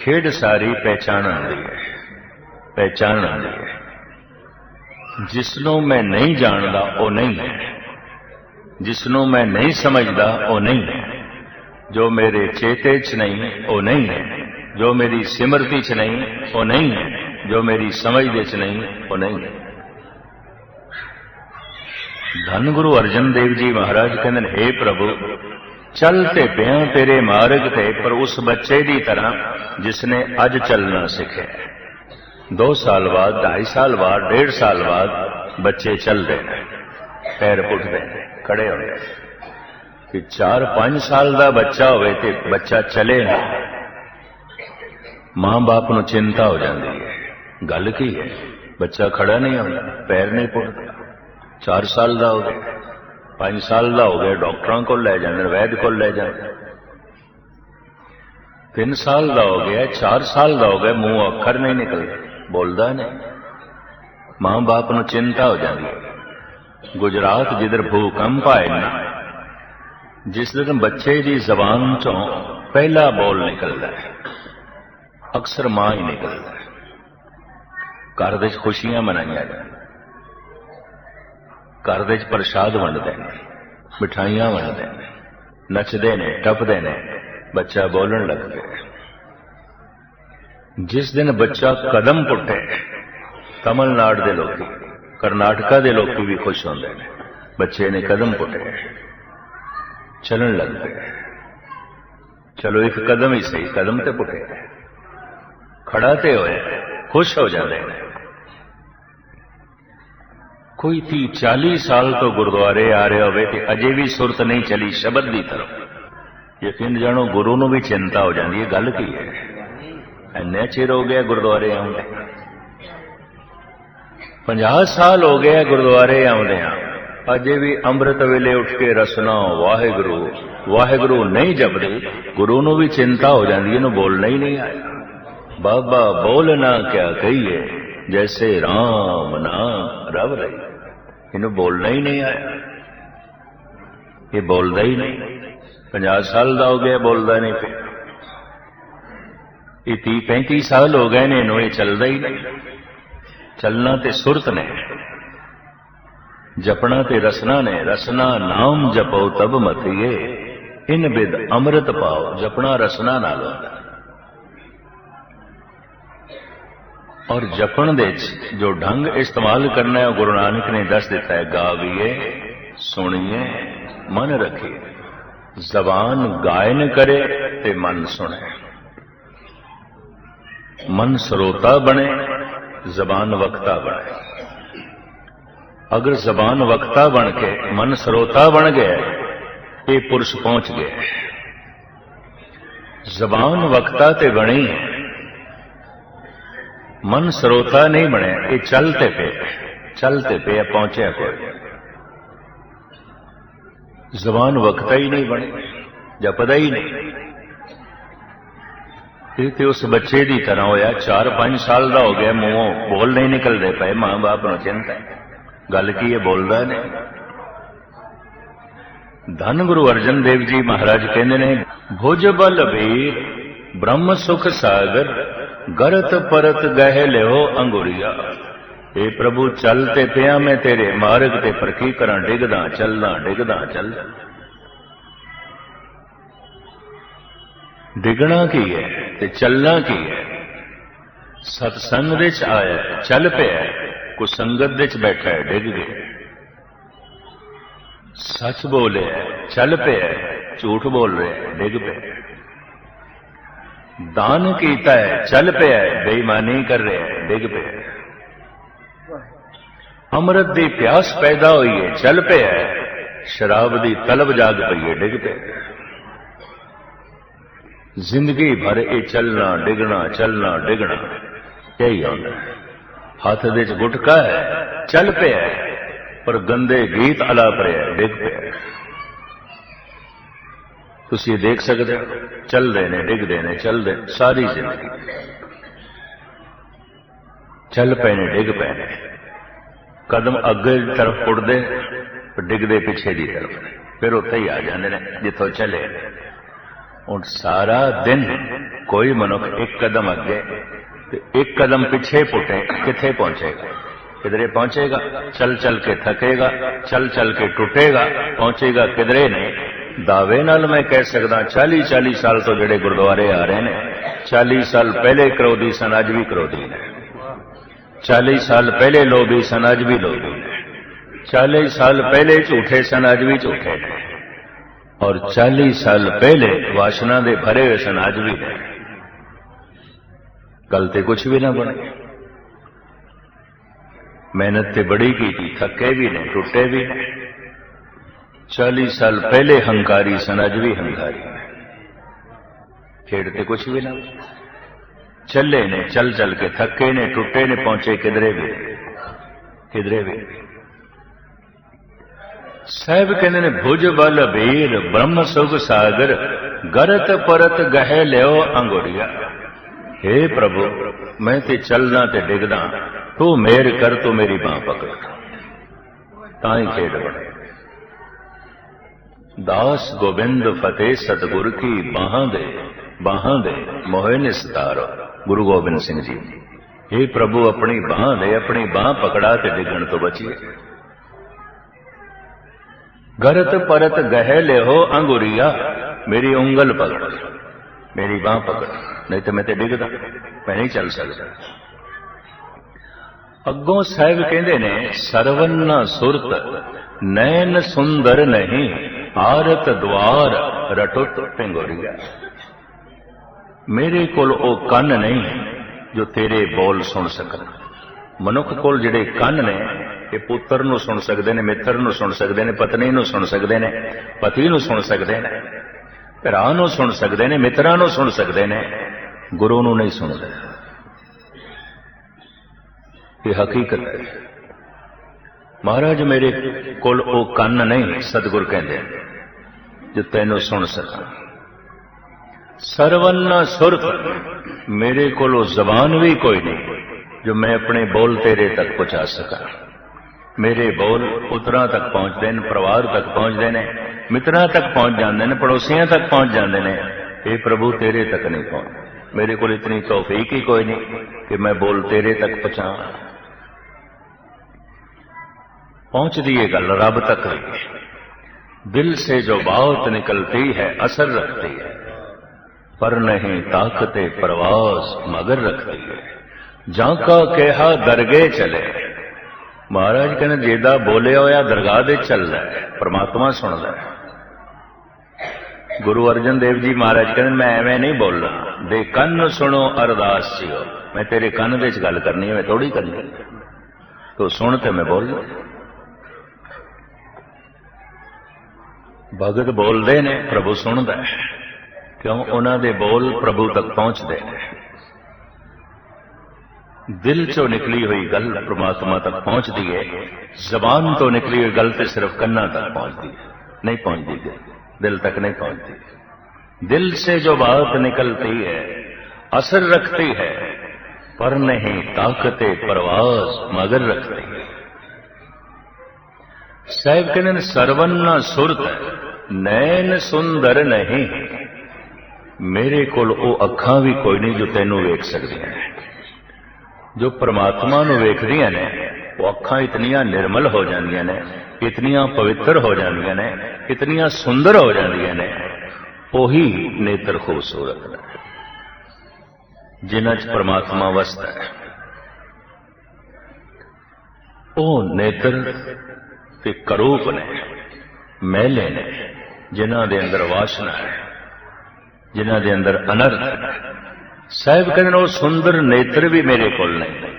ਖੇਡ ਸਾਰੀ ਪਹਿਚਾਨ ਦੀ ਹੈ ਪਹਿਚਾਨ ਦੀ ਹੈ। ਜਿਸ ਨੂੰ ਮੈਂ ਨਹੀਂ ਜਾਣਦਾ, ਉਹ ਨਹੀਂ ਹੈ। ਜਿਸ ਨੂੰ ਮੈਂ ਨਹੀਂ ਸਮਝਦਾ ਉਹ ਨਹੀਂ ਹੈ ਜੋ ਮੇਰੇ ਚੇਤੇ 'ਚ ਨਹੀਂ ਉਹ ਨਹੀਂ ਹੈ ਜੋ ਮੇਰੀ ਸਿਮਰਤੀ 'ਚ ਨਹੀਂ ਉਹ ਨਹੀਂ ਹੈ ਜੋ ਮੇਰੀ ਸਮਝ ਦੇ 'ਚ ਨਹੀਂ ਉਹ ਨਹੀਂ ਹੈ ਧੰਨ ਗੁਰੂ ਅਰਜਨ ਦੇਵ ਜੀ ਮਹਾਰਾਜ ਕਹਿੰਦੇ ਨੇ हे ਪ੍ਰਭੂ ਚੱਲ ਤੇ ਪਿਆ ਤੇਰੇ ਮਾਰਗ ਤੇ ਪਰ ਉਸ ਬੱਚੇ ਦੀ ਤਰ੍ਹਾਂ ਜਿਸ ਨੇ ਅੱਜ ਚੱਲਣਾ ਸਿੱਖਿਆ 2 ਸਾਲ ਬਾਅਦ 2.5 ਸਾਲ ਬਾਅਦ 1.5 ਸਾਲ ਬਾਅਦ ਬੱਚੇ ਚੱਲਦੇ ਨੇ ਪੈਰ ਪੁੱਟਦੇ ਨੇ ਖੜੇ ਹੁੰਦੇ ਨੇ ਕਿ 4-5 ਸਾਲ ਦਾ ਬੱਚਾ ਹੋਵੇ ਤੇ ਬੱਚਾ ਚਲੇ ਨਾ। ਮਾਂ-ਬਾਪ ਨੂੰ ਚਿੰਤਾ ਹੋ ਜਾਂਦੀ ਹੈ। ਗੱਲ ਕੀ ਹੈ? ਬੱਚਾ ਖੜਾ ਨਹੀਂ ਹੁੰਦਾ ਪੈਰ ਨਹੀਂ ਪੁੱਟਦਾ। 4 ਸਾਲ ਦਾ ਹੋ ਗਿਆ 5 ਸਾਲ ਦਾ ਹੋ ਗਿਆ, ਡਾਕਟਰਾਂ ਕੋਲ ਲੈ ਜਾਂਦੇ ਨੇ, ਵੈਦ ਕੋਲ ਲੈ ਜਾਂਦੇ 3 ਸਾਲ ਦਾ ਹੋ ਗਿਆ 4 ਸਾਲ ਦਾ ਹੋ ਗਿਆ, ਮੂੰਹ ਅੱਖਰ ਨਹੀਂ ਨਿਕਲਦੇ, ਬੋਲਦਾ ਨਹੀਂ। ਮਾਂ-ਬਾਪ ਨੂੰ ਚਿੰਤਾ ਹੋ ਜਾਂਦੀ ਹੈ। ਗੁਜਰਾਤ ਜਿੱਧਰ ਭੂਕੰਪ ਆਏ ਨਾ, ਜਿਸ ਦਿਨ ਬੱਚੇ ਦੀ ਜ਼ਬਾਨ ਚੋਂ ਪਹਿਲਾ ਬੋਲ ਨਿਕਲਦਾ ਹੈ, ਅਕਸਰ ਮਾਂ ਹੀ ਨਿਕਲਦਾ ਹੈ। ਘਰ ਦੇ ਵਿੱਚ ਖੁਸ਼ੀਆਂ ਮਨਾਈਆਂ ਜਾਂਦੀਆਂ ਘਰ ਦੇ ਵਿੱਚ ਪ੍ਰਸ਼ਾਦ ਵੰਡਦੇ ਨੇ, ਮਿਠਾਈਆਂ ਵੰਡਦੇ ਨੇ, ਨੱਚਦੇ ਨੇ, ਟੱਪਦੇ ਨੇ, ਬੱਚਾ ਬੋਲਣ ਲੱਗ ਪਿਆ ਜਿਸ ਦਿਨ ਬੱਚਾ ਕਦਮ ਪੁੱਟੇ, ਤਮਿਲਨਾਡੂ ਦੇ ਲੋਕੀ ਕਰਨਾਟਕਾ ਦੇ ਲੋਕੀ ਵੀ ਖੁਸ਼ ਹੁੰਦੇ ਨੇ। ਬੱਚੇ ਨੇ ਕਦਮ ਪੁੱਟੇ। ਚੱਲਣ ਲੱਗ ਪਏ। ਚਲੋ ਇੱਕ ਕਦਮ ਹੀ ਸਹੀ, ਕਦਮ ਤੇ ਪੁੱਟੇ। ਖੜਾ ਤੇ ਹੋਇਆ ਖੁਸ਼ ਹੋ ਜਾਂਦੇ ਨੇ। ਕੋਈ 30 40 ਸਾਲ ਤੋਂ ਗੁਰਦੁਆਰੇ ਆ ਰਿਹਾ ਹੋਵੇ ਤੇ ਅਜੇ ਵੀ ਸੁਰਤ ਨਹੀਂ ਚਲੀ ਸ਼ਬਦ ਦੀ ਤਰਫ। ਯਕੀਨ ਜਾਣੋ, ਗੁਰੂ ਨੂੰ ਵੀ ਚਿੰਤਾ ਹੋ ਜਾਂਦੀ ਹੈ। ਗੱਲ ਕੀ ਹੈ? ਇੰਨੇ ਚਿਰ ਹੋ ਗਿਆ ਗੁਰਦੁਆਰੇ ਆਉਂਦੇ। 50 ਸਾਲ ਹੋ ਗਏ ਗੁਰਦੁਆਰੇ ਆਉਂਦੇ ਆ ਅਜੇ ਵੀ ਅੰਮ੍ਰਿਤ ਵੇਲੇ ਉੱਠ ਕੇ ਰਸਨਾ ਵਾਹਿਗੁਰੂ ਵਾਹਿਗੁਰੂ ਨਹੀਂ ਜਪਦੇ। ਗੁਰੂ ਨੂੰ ਵੀ ਚਿੰਤਾ ਹੋ ਜਾਂਦੀ, ਇਹਨੂੰ ਬੋਲਣਾ ਹੀ ਨਹੀਂ ਆਇਆ। ਬਾਬਾ ਬੋਲਣਾ ਕਿਆ ਕਹੀਏ, ਜੈਸੇ ਰਾਮ ਨਾਮ ਰਵ ਰਹੀ ਇਹਨੂੰ ਬੋਲਣਾ ਹੀ ਨਹੀਂ ਆਇਆ। ਇਹ ਬੋਲਦਾ ਹੀ ਨਹੀਂ। 50 ਸਾਲ ਦਾ ਹੋ ਗਿਆ, ਬੋਲਦਾ ਨਹੀਂ ਪਿਆ ਇਹ 30 35 ਸਾਲ ਹੋ ਗਏ ਨੇ, ਇਹਨੂੰ ਇਹ ਚੱਲਦਾ ਹੀ ਨਹੀਂ। ਚੱਲਣਾ ਤੇ ਸੁਰਤ ਨੇ, ਜਪਣਾ ਤੇ ਰਸਨਾ ਨੇ, ਰਸਨਾ ਨਾਮ ਜਪੋ ਤਬ ਮਤੀਏ, ਇਨ ਬਿਦ ਅੰਮ੍ਰਿਤ ਪਾਓ, ਜਪਣਾ ਰਸਨਾ ਨਾਲ ਹੁੰਦਾ। ਔਰ ਜਪਣ ਦੇ ਜੋ ਢੰਗ ਇਸਤੇਮਾਲ ਕਰਨਾ ਹੈ, ਉਹ ਗੁਰੂ ਨਾਨਕ ਨੇ ਦੱਸ ਦਿੱਤਾ ਹੈ, ਗਾਵੀਏ, ਸੁਣੀਏ, ਮਨ ਰੱਖੀਏ। ਜ਼ਬਾਨ ਗਾਇਨ ਕਰੇ ਤੇ ਮਨ ਸੁਣੇ। ਮਨ ਸਰੋਤਾ ਬਣੇ ਜ਼ਬਾਨ ਵਕਤਾ ਬਣੇ ਅਗਰ ਜ਼ਬਾਨ ਵਕਤਾ ਬਣ ਕੇ ਮਨ ਸਰੋਤਾ ਬਣ ਗਿਆ ਇਹ ਪੁਰਸ਼ ਪਹੁੰਚ ਗਿਆ ਜ਼ਬਾਨ ਵਕਤਾ ਤੇ ਬਣੀ ਹੈ ਮਨ ਸਰੋਤਾ ਨਹੀਂ ਬਣਿਆ ਇਹ ਚਲਤੇ ਪਏ ਚਲਤੇ ਪਏ ਪਹੁੰਚਿਆ ਕੋਈ ਜ਼ਬਾਨ ਵਕਤਾ ਹੀ ਨਹੀਂ ਬਣੀ ਜਪਦਾ ਹੀ ਨਹੀਂ ਇਹ ਤੇ ਉਸ ਬੱਚੇ ਦੀ ਤਰ੍ਹਾਂ ਹੋਇਆ। 4-5 ਸਾਲ ਦਾ ਹੋ ਗਿਆ, ਮੂੰਹੋਂ ਬੋਲ ਨਹੀਂ ਨਿਕਲਦੇ ਪਏ। ਮਾਂ-ਬਾਪ ਨੂੰ ਚਿੰਤਾ ਗੱਲ ਕੀ ਹੈ? ਬੋਲਦਾ ਨਹੀਂ। ਧੰਨ ਗੁਰੂ ਅਰਜਨ ਦੇਵ ਜੀ ਮਹਾਰਾਜ ਕਹਿੰਦੇ ਨੇ, ਭੁਜ ਬਲ ਵੀਰ, ਬ੍ਰਹਮ ਸੁਖ ਸਾਗਰ, ਗਰਤ ਪਰਤ ਗਹਿ ਲਿਓ ਅੰਗੁਰੀਆ। ਏ ਪ੍ਰਭੂ, ਚੱਲ ਤੇ ਪਿਆ ਮੈਂ ਤੇਰੇ ਮਾਰਗ ਤੇ ਪਰਖੀ ਕਰਾਂ, ਡਿੱਗਦਾ, ਚੱਲਦਾ, ਡਿੱਗਦਾ ਚੱਲ ਡਿੱਗਣਾ ਕੀ ਹੈ? ਤੇ ਚੱਲਣਾ ਕੀ ਹੈ? ਸਤਸੰਗ ਵਿੱਚ ਆਇਆ ਚੱਲ ਪਿਆ ਕੋ ਸੰਗਤ ਵਿੱਚ ਬੈਠਾ ਹੈ, ਡਿੱਗ ਗਿਆ ਸੱਚ ਬੋਲਿਆ ਚੱਲ ਪਿਆ ਝੂਠ ਬੋਲ ਰਿਹਾ ਡਿੱਗ ਪਿਆ ਦਾਨ ਕੀਤਾ ਹੈ, ਚੱਲ ਪਿਆ ਬੇਈਮਾਨੀ ਕਰ ਰਿਹਾ ਡਿੱਗ ਪਿਆ ਅੰਮ੍ਰਿਤ ਦੀ ਪਿਆਸ ਪੈਦਾ ਹੋਈ ਹੈ, ਚੱਲ ਪਿਆ ਸ਼ਰਾਬ ਦੀ ਤਲਬ ਜਾਗ ਪਈ ਹੈ, ਡਿੱਗ ਪਿਆ ਜ਼ਿੰਦਗੀ ਭਰ ਇਹ ਚੱਲਣਾ ਡਿੱਗਣਾ ਚੱਲਣਾ ਡਿੱਗਣਾ ਇਹੀ ਹੁੰਦਾ ਹੱਥ ਦੇ ਚ ਗੁਟਕਾ ਹੈ ਚੱਲ ਪਿਆ ਪਰ ਗੰਦੇ ਗੀਤ ਅਲਾ ਪਰਿਆ ਡਿੱਗ ਪਿਆ ਤੁਸੀਂ ਇਹ ਦੇਖ ਸਕਦੇ ਹੋ ਚੱਲਦੇ ਨੇ ਡਿੱਗਦੇ ਨੇ ਚੱਲਦੇ ਸਾਰੀ ਜ਼ਿੰਦਗੀ ਚੱਲ ਪਏ ਨੇ ਡਿੱਗ ਪਏ ਨੇ ਕਦਮ ਅੱਗੇ ਦੀ ਤਰਫ ਉੱਡਦੇ ਡਿੱਗਦੇ ਪਿੱਛੇ ਦੀ ਤਰਫ ਫਿਰ ਉੱਥੇ ਹੀ ਆ ਜਾਂਦੇ ਨੇ ਜਿੱਥੋਂ ਚੱਲੇ ਹੁਣ ਸਾਰਾ ਦਿਨ ਕੋਈ ਮਨੁੱਖ ਇੱਕ ਕਦਮ ਅੱਗੇ ਤੇ ਇੱਕ ਕਦਮ ਪਿੱਛੇ ਪੁੱਟੇ ਕਿੱਥੇ ਪਹੁੰਚੇਗਾ ਕਿਧਰੇ ਪਹੁੰਚੇਗਾ ਚਲ ਚਲ ਕੇ ਥਕੇਗਾ ਚਲ ਚਲ ਕੇ ਟੁੱਟੇਗਾ ਪਹੁੰਚੇਗਾ ਕਿਧਰੇ ਨਹੀਂ ਦਾਅਵੇ ਨਾਲ ਮੈਂ ਕਹਿ ਸਕਦਾ 40 40 ਸਾਲ ਤੋਂ ਜਿਹੜੇ ਗੁਰਦੁਆਰੇ ਆ ਰਹੇ ਨੇ 40 ਸਾਲ ਪਹਿਲੇ ਕਰੋਦੀ ਸਨ ਅੱਜ ਵੀ ਕਰੋਦੀ ਨੇ 40 ਸਾਲ ਪਹਿਲੇ ਲੋਭੀ ਸਨ ਅੱਜ ਵੀ ਲੋਭੀ ਨੇ 40 ਸਾਲ ਪਹਿਲੇ ਝੂਠੇ ਸਨ ਅੱਜ ਵੀ ਝੂਠੇ ਨੇ ਔਰ 40 ਸਾਲ ਪਹਿਲੇ ਵਾਸ਼ਨਾ ਦੇ ਭਰੇ ਹੋਏ ਸਨ ਅੱਜ ਵੀ ਨੇ ਕੱਲ ਤੇ ਕੁਝ ਵੀ ਨਾ ਬਣੇ ਮਿਹਨਤ ਤੇ ਬੜੀ ਕੀਤੀ ਥੱਕੇ ਵੀ ਨੇ ਟੁੱਟੇ ਵੀ ਨੇ 40 ਸਾਲ ਪਹਿਲੇ ਹੰਕਾਰੀ ਸਨ ਅੱਜ ਵੀ ਹੰਕਾਰੀ ਨੇ ਖੇਡ ਤੇ ਕੁਝ ਵੀ ਨਾ ਚੱਲੇ ਨੇ ਚੱਲ ਚੱਲ ਕੇ ਥੱਕੇ ਨੇ ਟੁੱਟੇ ਨੇ ਪਹੁੰਚੇ ਕਿਧਰੇ ਵੀ ਕਿਧਰੇ ਵੀ ਸਾਹਿਬ ਕਹਿੰਦੇ ਨੇ, ਭੁਜ ਬਲ ਵੀਰ ਬ੍ਰਹਮ ਸੁਖ ਸਾਗਰ, ਗਰਤ ਪਰਤ ਗਹਿ ਲਿਓ ਅੰਗੁੜੀਆ हे ਪ੍ਰਭੂ, ਮੈਂ ਤੇ ਚੱਲਦਾ ਤੇ ਡਿੱਗਦਾ, ਤੂੰ ਮੇਰ ਕਰ, ਤੂੰ ਮੇਰੀ ਬਾਹ ਪਕੜ। ਤਾਂ ਹੀ ਖੇਡ ਬਣੇ। ਦਾਸ ਗੋਬਿੰਦ ਫਤਿਹ ਸਤਗੁਰ ਕੀ ਬਾਹਾਂ ਦੇ ਬਾਹਾਂ ਦੇ ਮੋਹਿ ਨਿਸਤਾਰ, ਗੁਰੂ ਗੋਬਿੰਦ ਸਿੰਘ ਜੀ। हे ਪ੍ਰਭੂ, ਆਪਣੀ ਬਾਹ ਦੇ, ਆਪਣੀ ਬਾਹ ਪਕੜਾ ਤੇ ਡਿੱਗਣ ਤੋਂ ਬਚੀਏ। ਗਰਤ ਪਰਤ ਗਹਿ ਲਿਓ ਅੰਗੁਰੀਆ, ਮੇਰੀ ਉਂਗਲ ਪਕੜ, ਮੇਰੀ ਬਾਹ ਪਕੜ, ਨਹੀਂ ਤੇ ਮੈਂ ਤੇ ਡਿੱਗਦਾ, ਮੈਂ ਨਹੀਂ ਚੱਲ ਸਕਦਾ। ਅੱਗੋਂ ਸਾਹਿਬ ਕਹਿੰਦੇ ਨੇ, ਸਰਵਨ ਸੁਰਤ, ਨੈਣ ਸੁੰਦਰ ਨਹੀਂ, ਆਰਤ ਦਵਾਰ ਰਟੁੱਟ ਪਿੰਗੋਰੀਆ। ਮੇਰੇ ਕੋਲ ਉਹ ਕੰਨ ਨਹੀਂ, ਜੋ ਤੇਰੇ ਬੋਲ ਸੁਣ ਸਕਣ। ਮਨੁੱਖ ਕੋਲ ਜਿਹੜੇ ਕੰਨ ਨੇ ਇਹ ਪੁੱਤਰ ਨੂੰ ਸੁਣ ਸਕਦੇ ਨੇ, ਮਿੱਤਰ ਨੂੰ ਸੁਣ ਸਕਦੇ ਨੇ, ਪਤਨੀ ਨੂੰ ਸੁਣ ਸਕਦੇ ਨੇ, ਪਤੀ ਨੂੰ ਸੁਣ ਸਕਦੇ ਨੇ, ਭਰਾ ਨੂੰ ਸੁਣ ਸਕਦੇ ਨੇ, ਮਿੱਤਰਾਂ ਨੂੰ ਸੁਣ ਸਕਦੇ ਨੇ, ਗੁਰੂ ਨੂੰ ਨਹੀਂ ਸੁਣਦੇ ਇਹ ਹਕੀਕਤ ਹੈ। ਮਹਾਰਾਜ ਮੇਰੇ ਕੋਲ ਉਹ ਕੰਨ ਨਹੀਂ, ਸਤਿਗੁਰ ਕਹਿੰਦੇ ਜੋ ਤੈਨੂੰ ਸੁਣ ਸਕਾਂ। ਸਰਵੰਨਾ ਸੁਰਤ, ਮੇਰੇ ਕੋਲ ਉਹ ਜ਼ਬਾਨ ਵੀ ਕੋਈ ਨਹੀਂ, ਜੋ ਮੈਂ ਆਪਣੇ ਬੋਲ ਤੇਰੇ ਤੱਕ ਪਹੁੰਚਾ ਸਕਾਂ। میرے بول پترا تک پہنچتے ہیں پروار تک پہنچتے ہیں مترا تک پہنچ جاندے ہیں پڑوسیاں تک پہنچ جاندے ہیں اے پربھو، تیرے تک نہیں پہنچ۔ میرے کو اتنی توفیق ہی کوئی نہیں کہ میں بول تیرے تک پہنچا پہنچ دیے گل رب تک دل سے جو بات نکلتی ہے، اثر رکھتی ہے۔ پر نہیں طاقت پرواز مگر رکھتی ہے۔ جا کا کہا، درگے چلے۔ ਮਹਾਰਾਜ ਕਹਿੰਦੇ ਜਿਹਦਾ ਬੋਲਿਆ ਹੋਇਆ ਦਰਗਾਹ ਦੇ ਚੱਲਦਾ ਹੈ, ਪ੍ਰਮਾਤਮਾ ਸੁਣਦਾ ਗੁਰੂ ਅਰਜਨ ਦੇਵ ਜੀ ਮਹਾਰਾਜ ਕਹਿੰਦੇ, ਮੈਂ ਐਵੇਂ ਨਹੀਂ ਬੋਲਣਾ। ਦੇ ਕੰਨ ਸੁਣੋ ਅਰਦਾਸ ਜਿਓ। ਮੈਂ ਤੇਰੇ ਕੰਨ ਵਿੱਚ ਗੱਲ ਕਰਨੀ ਹੈ, ਮੈਂ ਥੋੜੀ ਕਰਨੀ ਹੈ। ਤੋ ਸੁਣ ਤੇ ਮੈਂ ਬੋਲ ਭਗਤ ਬੋਲਦੇ ਨੇ, ਪ੍ਰਭੂ ਸੁਣਦਾ ਕਿਉਂ? ਉਹਨਾਂ ਦੇ ਬੋਲ ਪ੍ਰਭੂ ਤੱਕ ਪਹੁੰਚਦੇ ਨੇ। دل چو نکلی ہوئی گل پرماتما تک پہنچ دی ہے، زبان تو نکلی ہوئی گل تے صرف کنہ تک پہنچ دی ہے۔ نہیں پہنچ دی دل تک نہیں پہنچتی دل سے جو بات نکلتی ہے، اثر رکھتی ہے، پر نہیں طاقت پرواز مگر رکھتی ہے۔ صاحب کہ سرون نہ سرت، نین سندر نہیں۔ میرے کو اکھاں بھی کوئی نہیں جو تینوں ویک سکتے ہیں ਜੋ ਪ੍ਰਮਾਤਮਾ ਨੂੰ ਵੇਖਦੀਆਂ ਨੇ, ਉਹ ਅੱਖਾਂ ਇਤਨੀਆਂ ਨਿਰਮਲ ਹੋ ਜਾਂਦੀਆਂ ਨੇ, ਇਤਨੀਆਂ ਪਵਿੱਤਰ ਹੋ ਜਾਂਦੀਆਂ ਨੇ, ਇਤਨੀਆਂ ਸੁੰਦਰ ਹੋ ਜਾਂਦੀਆਂ ਨੇ, ਉਹੀ ਨੇਤਰ ਖੂਬਸੂਰਤ ਨੇ। ਜਿਨ੍ਹਾਂ 'ਚ ਪ੍ਰਮਾਤਮਾ ਵਸਦਾ ਹੈ। ਉਹ ਨੇਤਰ ਤੇ ਕਰੂਪ ਨੇ ਮਹਿਲੇ ਨੇ, ਜਿਨ੍ਹਾਂ ਦੇ ਅੰਦਰ ਵਾਸ਼ਨਾ ਹੈ, ਜਿਨ੍ਹਾਂ ਦੇ ਅੰਦਰ ਅਨਰਥ ਹੈ। ਸਾਹਿਬ ਕਹਿੰਦੇ ਨੇ ਉਹ ਸੁੰਦਰ ਨੇਤਰ ਵੀ ਮੇਰੇ ਕੋਲ ਨਹੀਂ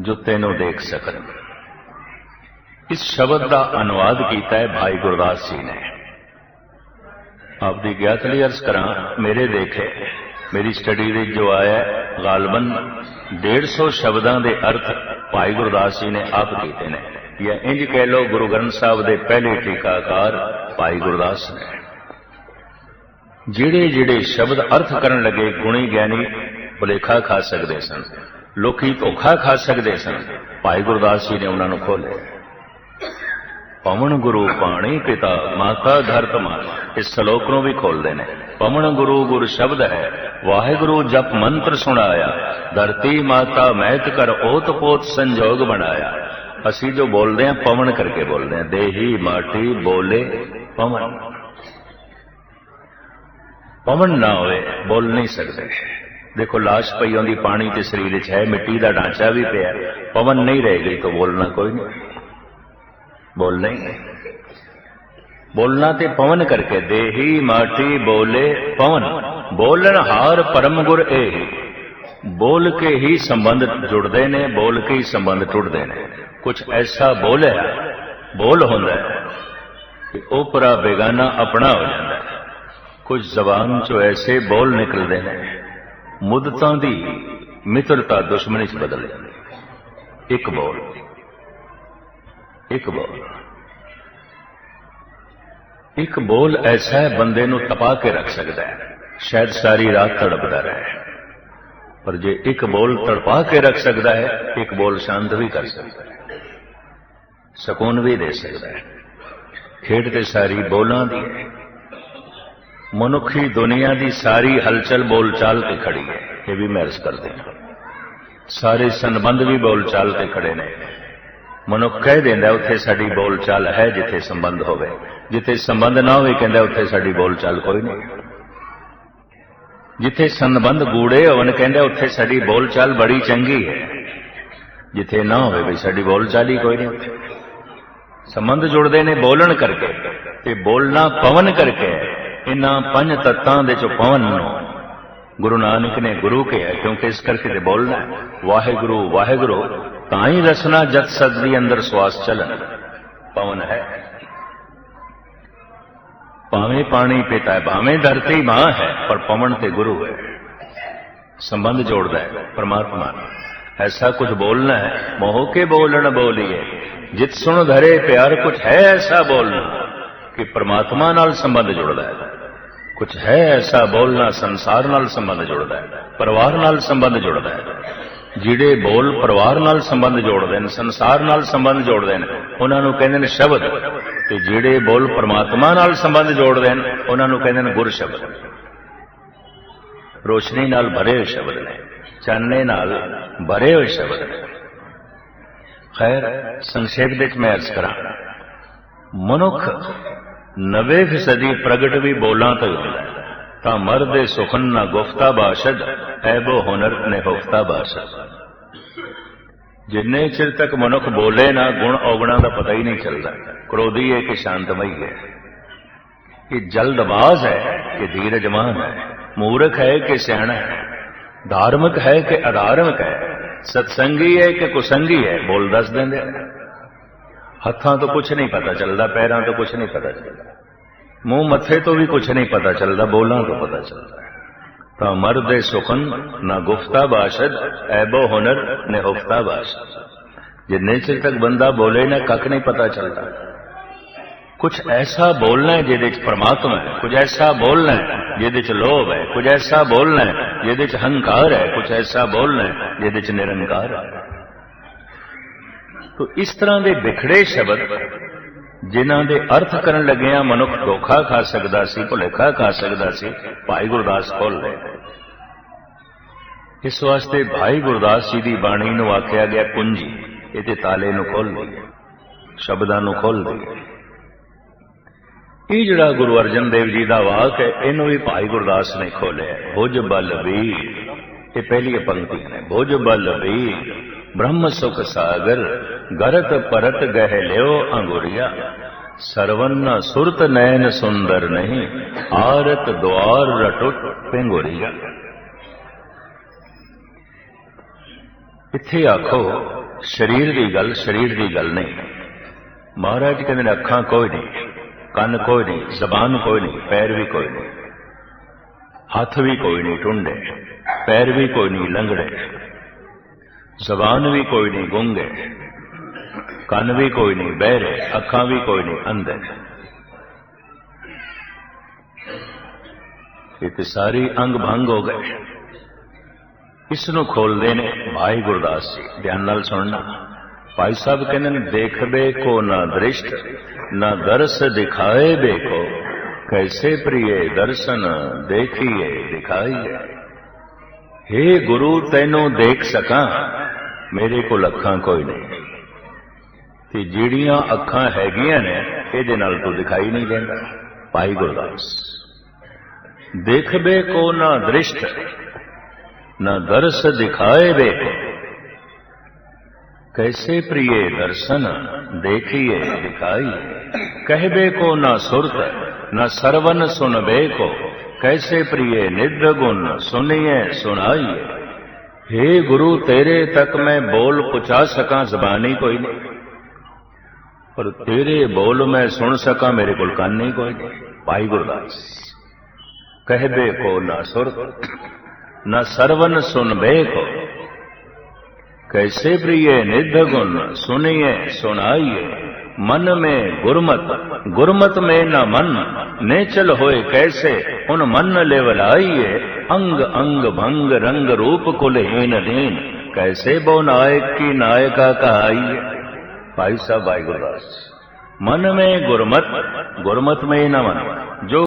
ਜੋ ਤੈਨੂੰ ਦੇਖ ਸਕਣ। ਇਸ ਸ਼ਬਦ ਦਾ ਅਨੁਵਾਦ ਕੀਤਾ ਹੈ ਭਾਈ ਗੁਰਦਾਸ ਜੀ ਨੇ। ਆਪਦੀ ਗਿਆਤ ਲਈ ਅਰਜ਼ ਕਰਾਂ ਮੇਰੇ ਦੇਖੇ ਮੇਰੀ ਸਟੱਡੀ ਦੇ ਜੋ ਆਇਆ ਹੈ, ਗਾਲਬਨ 150 ਸ਼ਬਦਾਂ ਦੇ ਅਰਥ ਭਾਈ ਗੁਰਦਾਸ ਜੀ ਨੇ ਆਪ ਕੀਤੇ ਨੇ। ਜਾਂ ਇੰਜ ਕਹਿ ਲੋ ਗੁਰੂ ਗ੍ਰੰਥ ਸਾਹਿਬ ਦੇ ਪਹਿਲੇ ਟੀਕਾਕਾਰ ਭਾਈ ਗੁਰਦਾਸ ਨੇ। ਜਿਹੜੇ ਜਿਹੜੇ ਸ਼ਬਦ ਅਰਥ ਕਰਨ ਲੱਗੇ ਗੁਣੀ ਗਿਆਨੀ ਭੁਲੇਖਾ ਖਾ ਸਕਦੇ ਸਨ, ਲੋਕੀ ਧੋਖਾ ਖਾ ਸਕਦੇ ਸਨ, ਭਾਈ ਗੁਰਦਾਸ ਜੀ ਨੇ ਉਹਨਾਂ ਨੂੰ ਖੋਲੇ ਪਵਨ ਗੁਰੂ ਪਾਣੀ ਪਿਤਾ, ਮਾਤਾ ਧਰਤ ਮਾਤਾ ਇਸ ਸ਼ਲੋਕ ਨੂੰ ਵੀ ਖੋਲਦੇ ਨੇ। ਪਵਨ ਗੁਰੂ ਗੁਰ ਸ਼ਬਦ ਹੈ, ਵਾਹਿਗੁਰੂ ਜਪ ਮੰਤਰ ਸੁਣਾਇਆ, ਧਰਤੀ ਮਾਤਾ ਮਹਿਤ ਕਰ ਓਤ ਪੋਤ ਸੰਜੋਗ ਬਣਾਇਆ। ਅਸੀਂ ਜੋ ਬੋਲਦੇ ਹਾਂ, ਪਵਨ ਕਰਕੇ ਬੋਲਦੇ ਹਾਂ, ਦੇਹੀ ਮਾਟੀ ਬੋਲੇ ਪਵਨ। ਪਵਨ ਨਾ ਹੋਵੇ, ਬੋਲ ਨਹੀਂ ਸਕਦੇ। ਦੇਖੋ, ਲਾਸ਼ ਪਈ ਹੁੰਦੀ ਪਾਣੀ ਤੇ ਸਰੀਰ ਵਿੱਚ ਹੈ, ਮਿੱਟੀ ਦਾ ਢਾਂਚਾ ਵੀ ਪਿਆ। ਪਵਨ ਨਹੀਂ ਰਹਿ ਗਈ ਤਾਂ ਬੋਲਣਾ ਕੋਈ ਨਹੀਂ। ਬੋਲ ਨਹੀਂ। ਬੋਲਣਾ ਤੇ ਪਵਨ ਕਰਕੇ ਦੇਹੀ ਮਾਟੀ ਬੋਲੇ ਪਵਨ। ਬੋਲਣ ਹਾਰ ਪਰਮ ਗੁਰ ਇਹ ਬੋਲ ਕੇ ਹੀ ਸੰਬੰਧ ਜੁੜਦੇ ਨੇ, ਬੋਲ ਕੇ ਹੀ ਸੰਬੰਧ ਟੁੱਟਦੇ ਨੇ। ਕੁਝ ਐਸਾ ਬੋਲਿਆ, ਬੋਲ ਹੁੰਦਾ ਹੈ ਕਿ ਉਪਰਾ ਬੇਗਾਨਾ ਆਪਣਾ ਹੋ ਜਾਂਦਾ ਹੈ। ਕੁਝ ਜ਼ਬਾਨ ਚੋਂ ਐਸੇ ਬੋਲ ਨਿਕਲਦੇ ਨੇ, ਮੁੱਦਤਾਂ ਦੀ ਮਿੱਤਰਤਾ ਦੁਸ਼ਮਣੀ ਚ ਬਦਲ ਜਾਂਦੀ ਇੱਕ ਬੋਲ ਇੱਕ ਬੋਲ। ਇੱਕ ਬੋਲ ਐਸਾ ਹੈ, ਬੰਦੇ ਨੂੰ ਤਪਾ ਕੇ ਰੱਖ ਸਕਦਾ ਹੈ। ਸ਼ਾਇਦ ਸਾਰੀ ਰਾਤ ਤੜਪਦਾ ਰਹੇ। ਪਰ ਜੇ ਇੱਕ ਬੋਲ ਤੜਪਾ ਕੇ ਰੱਖ ਸਕਦਾ ਹੈ, ਇੱਕ ਬੋਲ ਸ਼ਾਂਤ ਵੀ ਕਰ ਸਕਦਾ ਹੈ। ਸਕੂਨ ਵੀ ਦੇ ਸਕਦਾ ਹੈ। ਖੇਡ ਤੇ ਸਾਰੀ ਬੋਲਾਂ ਦੀ ਹੈ। ਮਨੁੱਖੀ ਦੁਨੀਆ ਦੀ ਸਾਰੀ ਹਲਚਲ ਬੋਲਚਾਲ ਤੇ ਖੜੀ ਹੈ। ਇਹ ਵੀ ਮਹਿਰਸ ਕਰਦੇ ਹਾਂ। ਸਾਰੇ ਸੰਬੰਧ ਵੀ ਬੋਲਚਾਲ ਤੇ ਖੜੇ ਨੇ। ਮਨੁੱਖ ਕਹਿ ਦਿੰਦਾ, ਉੱਥੇ ਸਾਡੀ ਬੋਲਚਾਲ ਹੈ ਜਿੱਥੇ ਸੰਬੰਧ ਹੋਵੇ। ਜਿੱਥੇ ਸੰਬੰਧ ਨਾ ਹੋਵੇ, ਕਹਿੰਦਾ, ਉੱਥੇ ਸਾਡੀ ਬੋਲਚਾਲ ਕੋਈ ਨਹੀਂ। ਜਿੱਥੇ ਸੰਬੰਧ ਗੂੜੇ ਹੋਣ, ਕਹਿੰਦਾ, ਉੱਥੇ ਸਾਡੀ ਬੋਲਚਾਲ ਬੜੀ ਚੰਗੀ ਹੈ। ਜਿੱਥੇ ਨਾ ਹੋਵੇ ਵੀ ਸਾਡੀ ਬੋਲਚਾਲ ਹੀ ਕੋਈ ਨਹੀਂ ਸੰਬੰਧ ਜੁੜਦੇ ਨੇ ਬੋਲਣ ਕਰਕੇ ਤੇ ਬੋਲਣਾ ਪਵਨ ਕਰਕੇ। ਹੈ। ਇਹਨਾਂ ਪੰਜ ਤੱਤਾਂ ਦੇ ਚੋਂ ਪਵਨ ਨੂੰ ਗੁਰੂ ਨਾਨਕ ਨੇ ਗੁਰੂ ਕਿਹਾ, ਕਿਉਂਕਿ ਇਸ ਕਰਕੇ ਤੇ ਬੋਲਣਾ ਵਾਹਿਗੁਰੂ ਵਾਹਿਗੁਰੂ, ਤਾਂ ਹੀ ਰਸਨਾ ਜਤ ਸਦ ਦੀ ਅੰਦਰ ਸਵਾਸ ਚੱਲਣ। ਪਵਨ ਹੈ। ਭਾਵੇਂ ਪਾਣੀ ਪਿਤਾ ਹੈ, ਭਾਵੇਂ ਧਰਤੀ ਮਾਂ ਹੈ, ਪਰ ਪਵਨ ਤੇ ਗੁਰੂ ਹੈ। ਸੰਬੰਧ ਜੋੜਦਾ ਹੈ, ਪਰਮਾਤਮਾ ਨਾਲ। ਐਸਾ ਕੁਝ ਬੋਲਣਾ ਹੈ, ਮੋਹ ਕੇ ਬੋਲਣ ਬੋਲੀਏ। ਜਿਤ ਸੁਣ ਧਰੇ ਪਿਆਰ ਕੁਝ ਹੈ ਐਸਾ ਬੋਲਣਾ, ਕਿ ਪਰਮਾਤਮਾ ਨਾਲ ਸੰਬੰਧ ਜੁੜਦਾ ਹੈ। ਕੁਝ ਹੈ ਐਸਾ ਬੋਲਣਾ ਸੰਸਾਰ ਨਾਲ ਸੰਬੰਧ ਜੁੜਦਾ ਹੈ, ਪਰਿਵਾਰ ਨਾਲ ਸੰਬੰਧ ਜੁੜਦਾ ਹੈ। ਜਿਹੜੇ ਬੋਲ ਪਰਿਵਾਰ ਨਾਲ ਸੰਬੰਧ ਜੋੜਦੇ ਨੇ, ਸੰਸਾਰ ਨਾਲ ਸੰਬੰਧ ਜੋੜਦੇ ਨੇ, ਉਹਨਾਂ ਨੂੰ ਕਹਿੰਦੇ ਨੇ ਸ਼ਬਦ। ਤੇ ਜਿਹੜੇ ਬੋਲ ਪਰਮਾਤਮਾ ਨਾਲ ਸੰਬੰਧ ਜੋੜਦੇ ਨੇ, ਉਹਨਾਂ ਨੂੰ ਕਹਿੰਦੇ ਨੇ ਗੁਰ ਸ਼ਬਦ। ਰੋਸ਼ਨੀ ਨਾਲ ਭਰੇ ਹੋਏ ਸ਼ਬਦ ਨੇ, ਚਾਨਣੇ ਨਾਲ ਭਰੇ ਹੋਏ ਸ਼ਬਦ ਨੇ। ਖੈਰ, ਸੰਖੇਪ ਵਿੱਚ ਮੈਂ ਅਰਜ਼ ਕਰਾਂ, ਮਨੁੱਖ 90% ਪ੍ਰਗਟ ਵੀ ਬੋਲਾਂ ਤੱਕ ਹੀ ਤਾਂ ਮਰਦੇ ਸੁਖਨ ਨਾ ਗੁਫਤਾ ਬਾਸ਼ਦ ਐਬੋ ਹੁਨਰ ਨੇ ਹੁਫਤਾ ਬਾਸ਼ਦ ਜਿੰਨੇ ਚਿਰ ਤੱਕ ਮਨੁੱਖ ਬੋਲੇ ਨਾ, ਗੁਣ ਔਗਣਾ ਦਾ ਪਤਾ ਹੀ ਨਹੀਂ ਚੱਲਦਾ। ਕ੍ਰੋਧੀ ਹੈ ਕਿ ਸ਼ਾਂਤਮਈ ਹੈ। ਇਹ ਜਲਦਬਾਜ਼ ਹੈ ਕਿ ਧੀਰਜਮਾਨ ਹੈ। ਮੂਰਖ ਹੈ ਕਿ ਸਿਆਣਾ ਹੈ। ਧਾਰਮਿਕ ਹੈ ਕਿ ਅਧਾਰਮਿਕ ਹੈ। ਸਤਸੰਗੀ ਹੈ ਕਿ ਕੁਸੰਗੀ ਹੈ, ਬੋਲ ਦੱਸ ਦਿੰਦੇ ਆ। ਹੱਥਾਂ ਤੋਂ ਕੁਝ ਨਹੀਂ ਪਤਾ ਚੱਲਦਾ ਪੈਰਾਂ ਤੋਂ ਕੁਝ ਨਹੀਂ ਪਤਾ ਚੱਲਦਾ ਮੂੰਹ ਮੱਥੇ ਤੋਂ ਵੀ ਕੁਝ ਨਹੀਂ ਪਤਾ ਚੱਲਦਾ ਬੋਲਾਂ ਤੋਂ ਪਤਾ ਚੱਲਦਾ ਹੈ। ਤਾਂ ਮਰਦੇ ਸੁਖਨ ਨਾ ਗੁਫਤਾ ਬਾਸ਼ਦ ਐਬੋ ਹੁਨਰ ਨੇ ਹੁਫਤਾ ਬਾਸ਼ਦ ਜਿੰਨੇ ਚਿਰ ਤੱਕ ਬੰਦਾ ਬੋਲੇ ਨਾ ਕੱਖ ਨਹੀਂ ਪਤਾ ਚੱਲਦਾ ਕੁਝ ਐਸਾ ਬੋਲਣਾ ਹੈ ਜਿਹਦੇ ਚ ਪ੍ਰਮਾਤਮਾ ਹੈ ਕੁਝ ਐਸਾ ਬੋਲਣਾ ਹੈ ਜਿਹਦੇ ਚ ਲੋਭ ਹੈ ਕੁਝ ਐਸਾ ਬੋਲਣਾ ਹੈ ਜਿਹਦੇ ਚ ਹੰਕਾਰ ਹੈ ਕੁਝ ਐਸਾ ਬੋਲਣਾ ਹੈ ਜਿਹਦੇ ਇਸ ਤਰ੍ਹਾਂ ਦੇ ਵਿਖੜੇ ਸ਼ਬਦ ਜਿਨ੍ਹਾਂ ਦੇ ਅਰਥ ਕਰਨ ਲੱਗਿਆ ਮਨੁੱਖ ਧੋਖਾ ਖਾ ਸਕਦਾ ਸੀ, ਭੁਲੇਖਾ ਖਾ ਸਕਦਾ ਸੀ, ਭਾਈ ਗੁਰਦਾਸ ਖੋਲ ਲਏ। ਇਸ ਵਾਸਤੇ ਭਾਈ ਗੁਰਦਾਸ ਜੀ ਦੀ ਬਾਣੀ ਨੂੰ ਆਖਿਆ ਗਿਆ ਕੁੰਜੀ ਇਹਦੇ ਤਾਲੇ ਨੂੰ ਖੋਲ ਲਈਏ, ਸ਼ਬਦਾਂ ਨੂੰ ਖੋਲ ਲਈਏ। ਇਹ ਜਿਹੜਾ ਗੁਰੂ ਅਰਜਨ ਦੇਵ ਜੀ ਦਾ ਵਾਕ ਹੈ, ਇਹਨੂੰ ਵੀ ਭਾਈ ਗੁਰਦਾਸ ਨੇ ਖੋਲਿਆ ਭੁਜ ਬਲ ਵੀਰ, ਇਹ ਪਹਿਲੀ ਪੰਕਤੀ ਨੇ ਭੁਜ ਬਲ ਵੀਰ, ਬ੍ਰਹਮ ਸੁਖ ਸਾਗਰ ਗਰਤ ਪਰਤ ਗਹਿ ਲਿਓ ਅੰਗੁਰੀਆ। ਸਰਵੰਨਾ ਸੁਰਤ ਨੈਣ ਸੁੰਦਰ ਨਹੀਂ, ਆਰਤ ਦੁਆਰ ਰਟੁਟ ਪਿੰਗੋਰੀਆ। ਇੱਥੇ ਆਖੋ, ਸਰੀਰ ਦੀ ਗੱਲ ਸਰੀਰ ਦੀ ਗੱਲ ਨਹੀਂ। ਮਹਾਰਾਜ ਕਹਿੰਦੇ ਨੇ ਅੱਖਾਂ ਕੋਈ ਨਹੀਂ, ਕੰਨ ਕੋਈ ਨਹੀਂ, ਜ਼ਬਾਨ ਕੋਈ ਨਹੀਂ, ਪੈਰ ਵੀ ਕੋਈ ਨਹੀਂ। ਹੱਥ ਵੀ ਕੋਈ ਨਹੀਂ ਟੁੰਡੇ, ਪੈਰ ਵੀ ਕੋਈ ਨਹੀਂ ਲੰਗੜੇ ਜ਼ਬਾਨ ਵੀ ਕੋਈ ਨਹੀਂ ਗੁੰਗੇ। ਕੰਨ ਵੀ ਕੋਈ ਨਹੀਂ ਬਹਿਰੇ ਅੱਖਾਂ ਵੀ ਕੋਈ ਨਹੀਂ ਅੰਧੇ ਇਹ ਤੇ ਸਾਰੀ ਅੰਗ ਭੰਗ ਹੋ ਗਏ। ਇਸ ਨੂੰ ਖੋਲਦੇ ਨੇ ਭਾਈ ਗੁਰਦਾਸ ਜੀ, ਧਿਆਨ ਨਾਲ ਸੁਣਨਾ। ਭਾਈ ਸਾਹਿਬ ਕਹਿੰਦੇ ਨੇ ਦੇਖਦੇ ਕੋ ਨਾ ਦ੍ਰਿਸ਼ਟ, ਨਾ ਦਰਸ ਦਿਖਾਏ ਬੇਕੋ ਕੈਸੇ ਪ੍ਰੀਏ ਦਰਸ਼ਨ ਦੇਖੀਏ, ਦਿਖਾਈਏ। हे ਗੁਰੂ, ਤੈਨੂੰ ਦੇਖ ਸਕਾਂ, ਮੇਰੇ ਕੋਲ ਅੱਖਾਂ ਕੋਈ ਨਹੀਂ। ਤੇ ਜਿਹੜੀਆਂ ਅੱਖਾਂ ਹੈਗੀਆਂ ਨੇ ਇਹਦੇ ਨਾਲ ਤੂੰ ਦਿਖਾਈ ਨਹੀਂ ਦਿੰਦਾ ਭਾਈ ਗੁਰਦਾਸ ਦੇਖਬੇ ਕੋ ਨਾ ਦ੍ਰਿਸ਼ਟ ਨਾ ਦਰਸ ਦਿਖਾਏ ਬੇਕੋ कैसे प्रिय दर्शन देखिए दिखाइए कहबे को न सुरत न सरवन सुनबे को कैसे प्रिय निध गुण सुनिए सुनाइए हे गुरु तेरे तक मैं बोल पुचा सका जबानी कोई नहीं पर तेरे बोल मैं सुन सका मेरे को कान नहीं कोई नहीं भाई गुरदास कहबे को न सुरत न सरवन सुनबे को कैसे प्रिय निध गुण सुनिए सुनाइए मन में गुरमत गुरमत में न मन नेचल होए कैसे उन मन लेवलाइए अंग अंग भंग रंग रूप कुलहीन दीन कैसे बो नायक की नायका कहाइए ਭਾਈ ਸਾਹਿਬ ਵਾਹਿਗੁਰੂ ਦਾਸ ਮਨ ਮੇ ਗੁਰਮਤ ਗੁਰਮਤ ਮੇ ਨਮਨ। ਜੋ